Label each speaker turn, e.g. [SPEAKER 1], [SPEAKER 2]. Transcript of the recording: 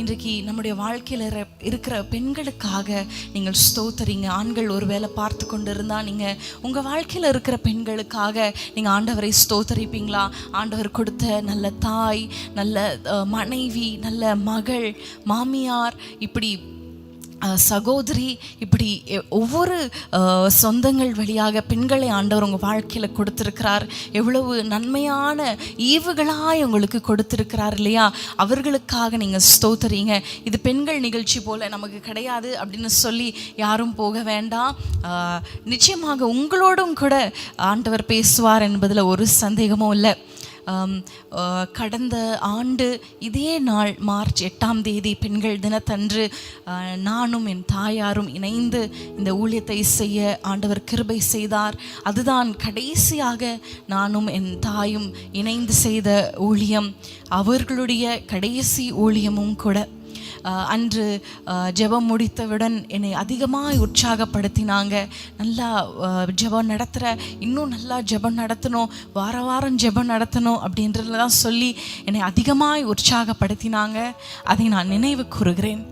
[SPEAKER 1] இன்றைக்கு நம்முடைய வாழ்க்கையில் இருக்கிற பெண்களுக்காக நீங்கள் ஸ்தோத்தரிங்க. ஆண்கள் ஒருவேளை பார்த்து கொண்டு இருந்தால் நீங்கள் உங்கள் வாழ்க்கையில் இருக்கிற பெண்களுக்காக நீங்கள் ஆண்டவரை ஸ்தோத்தரிப்பீங்களா? ஆண்டவர் கொடுத்த நல்ல தாய் நல்ல மனைவி நல்ல மகள் மாமியார் இப்படி சகோதரி இப்படி எ- ஒவ்வொரு சொந்தங்கள் வழியாக பெண்களை ஆண்டவர் உங்கள் வாழ்க்கையில் கொடுத்துருக்கிறார். எவ்வளவு நன்மையான ஈவுகளாய் உங்களுக்கு கொடுத்துருக்கிறார் இல்லையா? அவர்களுக்காக நீங்கள் ஸ்தோத்துறீங்க இது பெண்கள் நிகழ்ச்சி போல் நமக்கு கிடையாது அப்படின்னு சொல்லி யாரும் போக வேண்டாம். நிச்சயமாக உங்களோடும் கூட ஆண்டவர் பேசுவார் என்பதில் ஒரு சந்தேகமும் இல்லை. கடந்த ஆண்டு இதே நாள் மார்ச் எட்டாம் தேதி பெண்கள் தினத்தன்று நானும் என் தாயாரும் இணைந்து இந்த ஊழியத்தை செய்ய ஆண்டவர் கிருபை செய்தார். அதுதான் கடைசியாக நானும் என் தாயும் இணைந்து செய்த ஊழியம். அவர்களுடைய கடைசி ஊழியமும் கூட அன்று ஜெபம் முடித்தவுடன் என்னை அதிகமாக உற்சாகப்படுத்தினாங்க. நல்லா ஜெபம் நடத்துகிற இன்னும் நல்லா ஜெபம் நடத்தணும் வார வாரம் ஜெபம் நடத்தணும் அப்படின்றதெல்லாம் சொல்லி என்னை அதிகமாக உற்சாகப்படுத்தினாங்க. அதை நான் நினைவு கூறுகிறேன்.